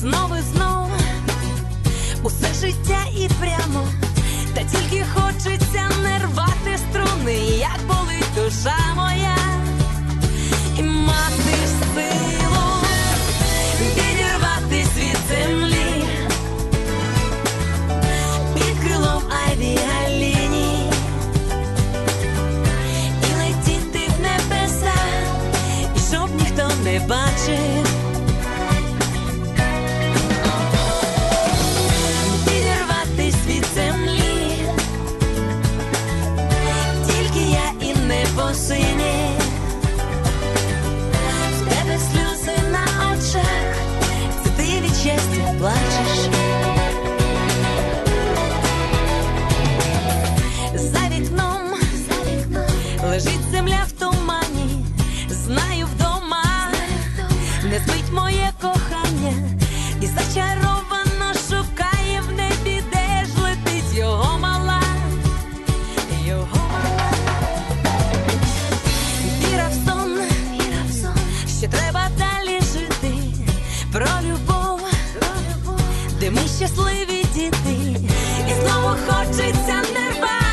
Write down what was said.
знов і знов. Усе життя і прямо, та тільки хочеться не рвати струни, як болить душа моя, і мати силу відірватись від землі. Під крилом авіаліній. І летіти в небеса, і щоб ніхто не бачив. Щастя плачеш. За вікном, за вікном лежить земля в тумані, знаю вдома, не спить моє кохання, і зачаровано щасливі діти, і знову хочеться нерва.